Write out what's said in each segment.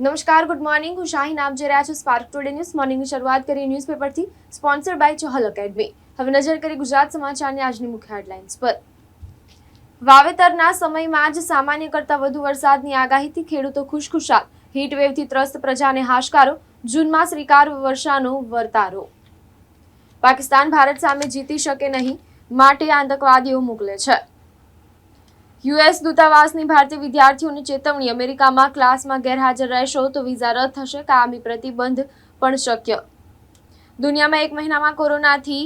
નમસ્કાર good morning હું શાહીન આપ જોઈ રહ્યા છો સ્પાર્ક ટુડે ન્યૂઝ મોર્નિંગની શરૂઆત કરીએ ન્યૂઝપેપરથી સ્પોન્સર બાય ચહલ એકેડમી હવે નજર કરી ગુજરાત સમાચારની આજની મુખ્ય હેડલાઇન્સ પર. વાવેતરના સમયમાં જ સામાન્ય કરતાં વધુ વરસાદની આગાહીથી ખેડૂતો ખુશખુશાલ. હીટવેવથી ત્રસ્ત પ્રજાને હાશકારો. જૂનમાં શ્રીકાર વર્ષાનો વર્તારો. પાકિસ્તાન ભારત સામે જીતી શકે નહીં. માટે આતંકવાદીઓ મોકલે છે. યુએસ દૂતાવાસની ભારતીય વિદ્યાર્થીઓને ચેતવણી. અમેરિકામાં ક્લાસમાં ગેરહાજર રહેશો તો વિઝા રદ થશે. કાયમી પ્રતિબંધ પણ શક્ય. દુનિયામાં એક મહિનામાં કોરોનાથી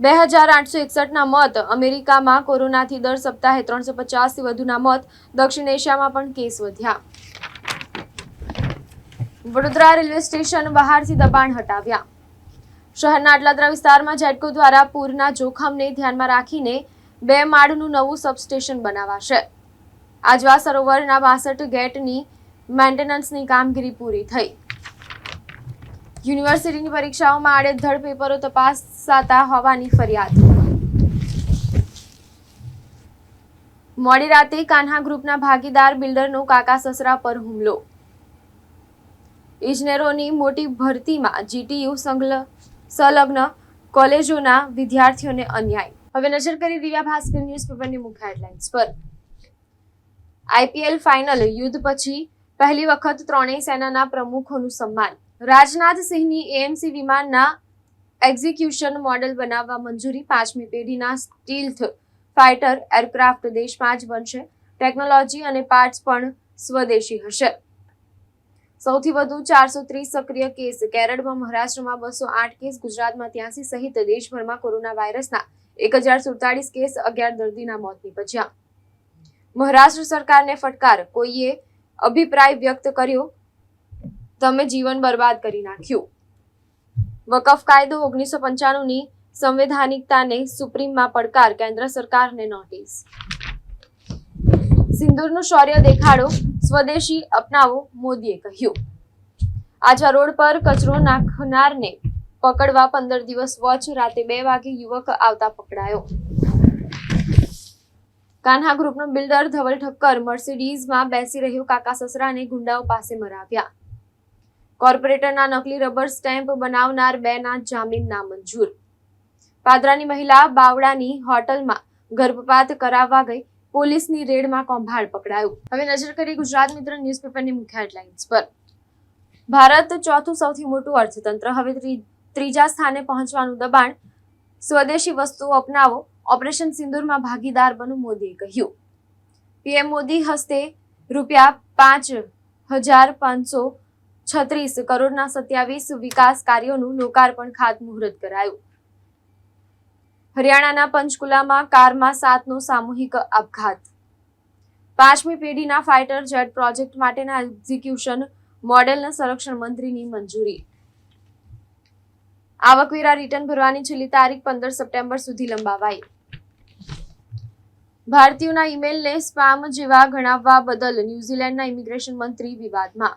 બે હજાર આઠસો એકસઠના મોત, અમેરિકામાં કોરોનાથી દર સપ્તાહે ત્રણસો પચાસથી વધુના મોત, દક્ષિણ એશિયામાં પણ કેસ વધ્યા. વડોદરા રેલવે સ્ટેશન બહારથી દબાણ હટાવ્યા. શહેરના આટલાદરા વિસ્તારમાં જેટકો દ્વારા પૂરના જોખમને ધ્યાનમાં રાખીને બે માળનું નવું સબસ્ટેશન બનાવાશે. આજવા સરોવરના બાસઠ ગેટની મેન્ટેનન્સની કામગીરી પૂરી થઈ. યુનિવર્સિટીની પરીક્ષાઓમાં આડેધડ પેપરો તપાસાતા હોવાની ફરિયાદ. મોડી રાતે કાન્હા ગ્રુપના ભાગીદાર બિલ્ડરનો કાકા સસરા પર હુમલો. ઇજનેરોની મોટી ભરતીમાં જીટીયુ સંલગ્ન કોલેજોના વિદ્યાર્થીઓને અન્યાય. હવે નજર કરી દિવ્યા ભાસ્કર ન્યૂઝપેપરની મુખ્ય હેડલાઇન્સ પર. આઈપીએલ ફાઇનલ યુદ્ધ પછી પહેલી વખત ત્રણેય સેનાના પ્રમુખોનું સન્માન. રાજનાથસિંહની એએમસી વિમાનના એક્ઝિક્યુશન મોડેલ બનાવવા મંજૂરી પાંચમી પેઢીના સ્ટીલ્થ ફાઇટર એરક્રાફ્ટ દેશમાં જ બનશે. ટેકનોલોજી અને પાર્ટ્સ પણ સ્વદેશી હશે. સૌથી વધુ ચારસો ત્રીસ સક્રિય કેસ કેરળમાં, મહારાષ્ટ્રમાં બસો આઠ કેસ, ગુજરાતમાં ત્યાસી સહિત દેશભરમાં કોરોના વાયરસના એક હજાર સુડતાલીસ કેસ અગિયાર દર્દીના મોત નીપજ્યા. મહારાષ્ટ્ર સરકારને ફટકાર, કોઈએ અભિપ્રાય વ્યક્ત કર્યો? તમે જીવન બરબાદ કરી નાખ્યું. વકફ કાયદો ઓગણીસો પંચાણુંની સંવૈધાનિકતાને સુપ્રીમમાં પડકાર, કેન્દ્ર સરકારને નોટિસ. સિંદૂરનું શૌર્ય દેખાડો, સ્વદેશી અપનાવો, મોદીએ કહ્યું. આજા રોડ પર કચરો નાખનારને પકડવા પંદર દિવસ વોચ, રાતે બે વાગે યુવક આવતા પકડાયો. કાન્હા ગ્રુપનો બિલ્ડર ધવલ ઠક્કર મર્સિડીઝમાં બેસી રહ્યો કાકા સસરાને ગુંડાઓ પાસે મરાવ્યા. કોર્પોરેટરના નકલી રબર સ્ટેમ્પ બનાવનાર બેના જામીન નામંજૂર. પાદરાની મહિલા બાવડાની હોટલમાં ગર્ભપાત કરાવવા ગઈ. પોલીસની રેડમાં કૌભાંડ પકડાયું. હવે નજર કરીએ ગુજરાત મિત્ર ન્યૂઝપેપરની મુખ્ય હેડલાઇન્સ પર. ભારત ચોથું સૌથી મોટું અર્થતંત્ર. હવે ત્રીજા સ્થાને પહોંચવાનું દબાણ સ્વદેશી વસ્તુઓ અપનાવો. ઓપરેશન સિંદૂરમાં ભાગીદાર બનો મોદીએ કહ્યું. પીએમ મોદી હસ્તે રૂપિયા પાંચ હજાર પાંચસો છત્રીસ કરોડના સત્યાવીસ વિકાસ કાર્યોનું લોકાર્પણ ખાતમુહૂર્ત કરાયું. હરિયાણાના પંચકુલામાં કારમાં સાતનો સામૂહિક આપઘાત. પાંચમી પેઢીના ફાઇટર જેટ પ્રોજેક્ટ માટેના એક્ઝિક્યુશન મોડેલના સંરક્ષણ મંત્રીની મંજૂરી. આવકવેરા રિટર્ન ભરવાની છેલ્લી તારીખ પંદર સપ્ટેમ્બર સુધી લંબાવાઈ. ભારતીયોના ઈમેલને સ્પામ જેવા ગણાવવા બદલ ન્યૂઝીલેન્ડના ઇમિગ્રેશન મંત્રી વિવાદમાં.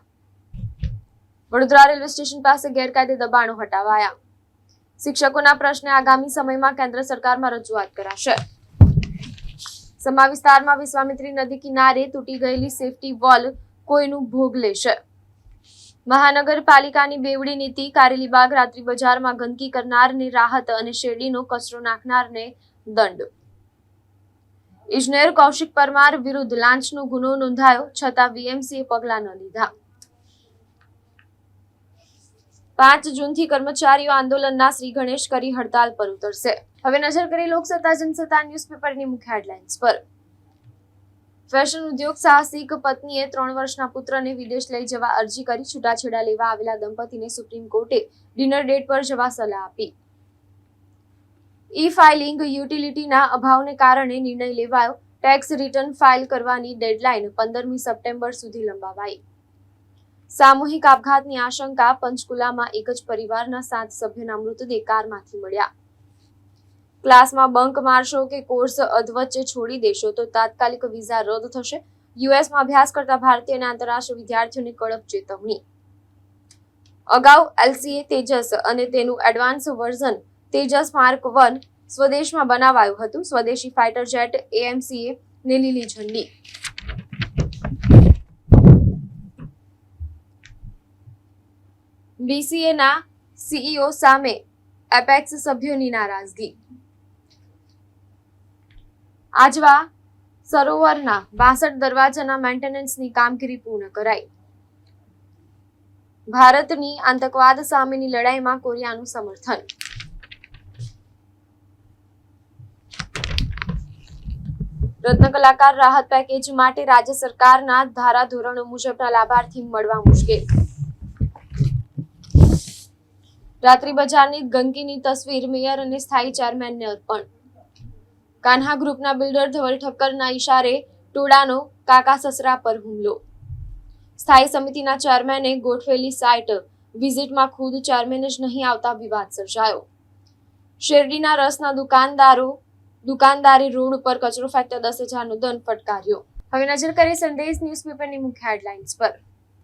વડોદરા રેલવે સ્ટેશન પાસે ગેરકાયદે દબાણો હટાવાયા. શિક્ષકોના પ્રશ્ને આગામી સમયમાં કેન્દ્ર સરકારમાં રજૂઆત કરાશે. સમા વિસ્તારમાં વિશ્વામિત્રી નદી કિનારે તૂટી ગયેલી સેફટી વોલ કોઈનું ભોગ લેશે. મહાનગરપાલિકાની બેવડી નીતિ કારેલીબાગ રાત્રિ બજારમાં ગંદકી કરનારને રાહત અને શેરડીનો કચરો નાખનારને દંડ. ઇજનેર કૌશિક પરમાર વિરુદ્ધ લાંચનો ગુનો નોંધાયો, છતાં વીએમસીએ પગલાં ન લીધા. પાંચ જૂનથી કર્મચારીઓ આંદોલનના શ્રી ગણેશ કરી હડતાલ પર ઉતરશે. હવે નજર કરી લોકસત્તા, જનસત્તા ન્યૂઝપેપરની મુખ્ય હેડલાઇન્સ પર. ફેશન ઉદ્યોગ સાહસિક પત્નીએ ત્રણ વર્ષના પુત્રને વિદેશ લઈ જવા અરજી કરી છૂટાછેડા લેવા આવેલા દંપતીને સુપ્રીમ કોર્ટે ડિનર ડેટ પર જવા સલાહ આપી. ઈ ફાઇલિંગ યુટિલિટીના અભાવને કારણે નિર્ણય લેવાયો. ટેક્સ રિટર્ન ફાઇલ કરવાની ડેડલાઇન પંદરમી સપ્ટેમ્બર સુધી લંબાવાઈ. સામૂહિક આપઘાતની આશંકા, પંચકુલામાં એક જ પરિવારના સાત સભ્યોના મૃતદેહ કારમાંથી મળ્યા. ક્લાસમાં બંક મારશો કે કોર્સ અધવચ્ચે છોડી દેશો, તો તાત્કાલિક વિઝા રદ થશે. યુએસમાં અભ્યાસ કરતા ભારતીય અને આંતરરાષ્ટ્રીય વિદ્યાર્થીઓને કડક ચેતવણી. અગાઉ એલસીએ તેજસ અને તેનું advance version Tejas mark one સ્વદેશમાં બનાવાયું હતું. સ્વદેશી ફાઇટર જેટ એએમસીએ ને લીલી ઝંડી. બીસીએના સીઈઓ સામે એપેક્સ સભ્યોની નારાજગી. આજવા સરોવરના બાસઠ દરવાજાના મેન્ટેનન્સની કામગીરી પૂર્ણ કરાઈ. ભારતની આતંકવાદ સામેની લડાઈમાં કોરિયાનું સમર્થન. રત્ન કલાકાર રાહત પેકેજ માટે રાજ્ય સરકારના ધારા ધોરણો મુજબના લાભાર્થી મળવા મુશ્કેલ. રાત્રિ બજારની ગંદકીની તસવીર મેયર અને સ્થાયી ચેરમેનને અર્પણ. કાન્હા ગ્રુપના બિલ્ડર ધવલ ઠક્કરના ઇશારે ટોળાનો કાકા સસરા પર હુમલો. સ્થાયી સમિતિના ચેરમેને ગોઠવેલી સાઇટ વિઝિટમાં ખુદ ચેરમેન જ નહીં આવતા વિવાદ સર્જાયો. શેરડીના રસના દુકાનદારો, દુકાનદારી રોડ ઉપર કચરો ફેંકતા દસ હજારનો દંડ ફટકાર્યો. હવે નજર કરીએ સંદેશ ન્યૂઝપેપરની મુખ્ય હેડલાઇન્સ પર.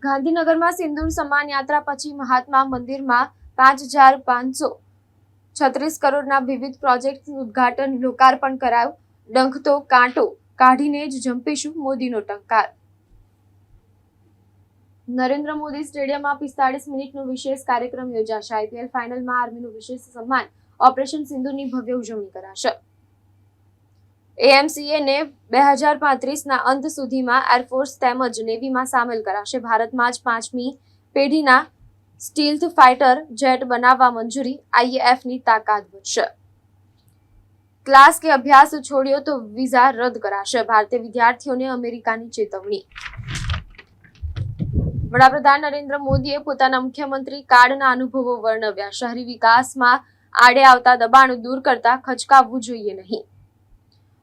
ગાંધીનગરમાં સિંદૂર સમાન યાત્રા પછી મહાત્મા મંદિરમાં પાંચ હજાર પાંચસો છત્રીસ કરોડના વિવિધ પ્રોજેક્ટનું ઉદ્ઘાટન લોકાર્પણ કરાયું. ડંખતો કાંટો કાઢીને જ જંપીશું મોદીનો ટંકાર. નરેન્દ્ર મોદી સ્ટેડિયમમાં પિસ્તાળીસ મિનિટનો વિશેષ કાર્યક્રમ યોજાશે. આઈપીએલ ફાઇનલમાં આર્મીનું વિશેષ સન્માન ઓપરેશન સિંધુની ભવ્ય ઉજવણી કરાશે. એએમસીએને બે હજાર પાંત્રીસના અંત સુધીમાં એરફોર્સ તેમજ નેવીમાં સામેલ કરાશે. ભારતમાં જ પાંચમી પેઢીના સ્ટીલ્થ ફાઇટર જેટ બનાવવા મંજૂરી આઈએએફની તાકાત વધશે. ક્લાસ કે અભ્યાસ છોડ્યો તો વિઝા રદ કરાશે. ભારતીય વિદ્યાર્થીઓને અમેરિકાની ચેતવણી. વડાપ્રધાન નરેન્દ્ર મોદીએ પોતાના મુખ્યમંત્રી કાર્ડના અનુભવો વર્ણવ્યા. શહેરી વિકાસમાં આડે આવતા દબાણ દૂર કરતા ખચકાવવું જોઈએ નહીં.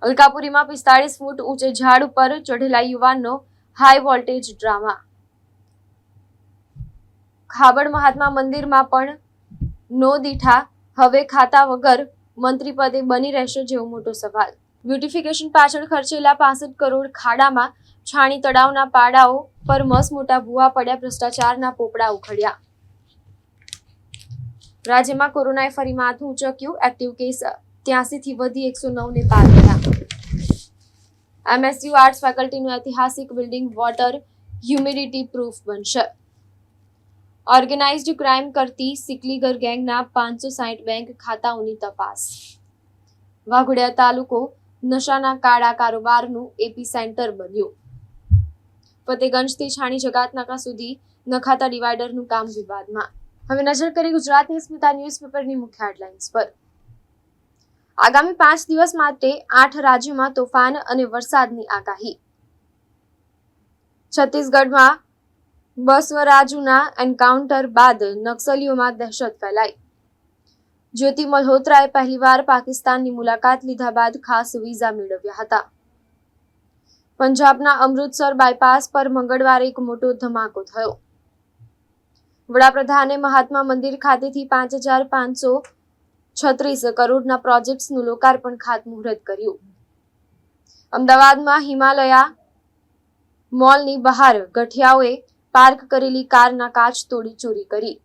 અલકાપુરીમાં પિસ્તાળીસ ફૂટ ઊંચે ઝાડ ઉપર ચઢેલા યુવાનનો હાઈ વોલ્ટેજ ડ્રામા. ખાબડ મહાત્મા મંદિરમાં પણ નો દીઠા હવે ખાતા વગર મંત્રી પદે બની રહેશે જેવો મોટો સવાલ. બ્યુટિફિકેશન પાછળ ખર્ચેલા પાસઠ કરોડ ખાડામાં છાણી તળાવના પાડાઓ પર મસ મોટા ભૂવા પડ્યા, ભ્રષ્ટાચારના પોપડા ઉખડ્યા. રાજ્યમાં કોરોનાએ ફરી માથું ઉંચક્યું, એક્ટિવ કેસ ત્યાંસીથી વધી એકસો નવને પાર કર્યા એમએસયુ આર્ટ્સ ફેકલ્ટીનું ઐતિહાસિક બિલ્ડિંગ વોટર હ્યુમિડિટી પ્રૂફ બનશે. ઓર્ગેનાઇઝડ ક્રાઇમ કરતી સિકલીગર ગેંગના પાંચસો સાઠ બેંક ખાતાઓની તપાસ. વાઘોડિયા તાલુકો નશાના કાળા કારોબારનું એપી સેન્ટર બન્યું. ફતેગંજથી છાણી જગાતનાકા સુધી નખાતા ડિવાઈડરનું કામ વિવાદમાં. હવે નજર કરી ગુજરાતની સ્મિતા ન્યૂઝપેપરની મુખ્ય હેડલાઇન્સ પર. આગામી પાંચ દિવસ માટે આઠ રાજ્યોમાં તોફાન અને વરસાદની આગાહી. છત્તીસગઢમાં બસવરાજુના એન્કાઉન્ટર બાદ નક્સલીઓમાં દહેશત ફેલાઈ. જ્યોતિ મલ્હોત્રાએ પહેલીવાર પાકિસ્તાનની મુલાકાત લીધા બાદ ખાસ વિઝા મેળવ્યા હતા. પંજાબના અમૃતસર બાયપાસ પર મંગળવારે એક મોટો ધમાકો થયો. વડાપ્રધાને મહાત્મા મંદિર ખાતેથી પાંચ હજાર પાંચસો છત્રીસ કરોડના પ્રોજેક્ટ્સનું લોકાર્પણ ખાતમુહૂર્ત કર્યું. અમદાવાદમાં હિમાલયા મોલની બહાર ગઠિયાઓએ પાર્ક કરેલી કારના કાચ તોડી ચોરી કરી.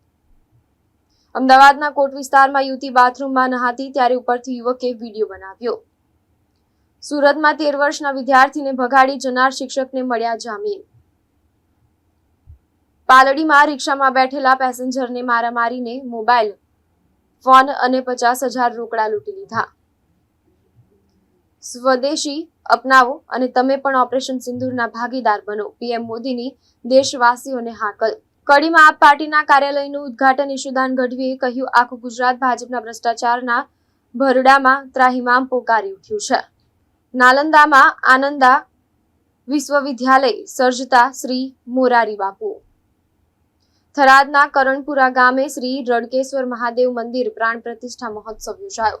અમદાવાદના કોટ વિસ્તારમાં યુવતી બાથરૂમમાં નહાતી ત્યારે ઉપરથી યુવકે વીડિયો બનાવ્યો. સુરતમાં તેર વર્ષના વિદ્યાર્થીને ભગાડી જનાર શિક્ષકને મળ્યા જામીન. પાલડીમાં રિક્ષામાં બેઠેલા પેસેન્જરને મારા મારીને મોબાઈલ, ફોન અને પચાસ હજાર રોકડા લૂંટી લીધા. સ્વદેશી અપનાવો અને તમે પણ ઓપરેશન સિંદૂરના ભાગીદાર બનો. પીએમ મોદીની દેશવાસીઓને હાકલ. કડીમાં આપ પાર્ટીના કાર્યાલયનું ઉદ્ઘાટન ઈશુદાન ગઢવીએ કહ્યું, આખું ગુજરાત ભાજપના ભ્રષ્ટાચારના ભરડામાં ત્રાહિમામ પોકારી ઉઠ્યું છે. નાલંદામાં આનંદા વિશ્વવિદ્યાલય સર્જતા શ્રી મોરારી બાપુ. થરાદના કરણપુરા ગામે શ્રી રણકેશ્વર મહાદેવ મંદિર પ્રાણ પ્રતિષ્ઠા મહોત્સવ યોજાયો.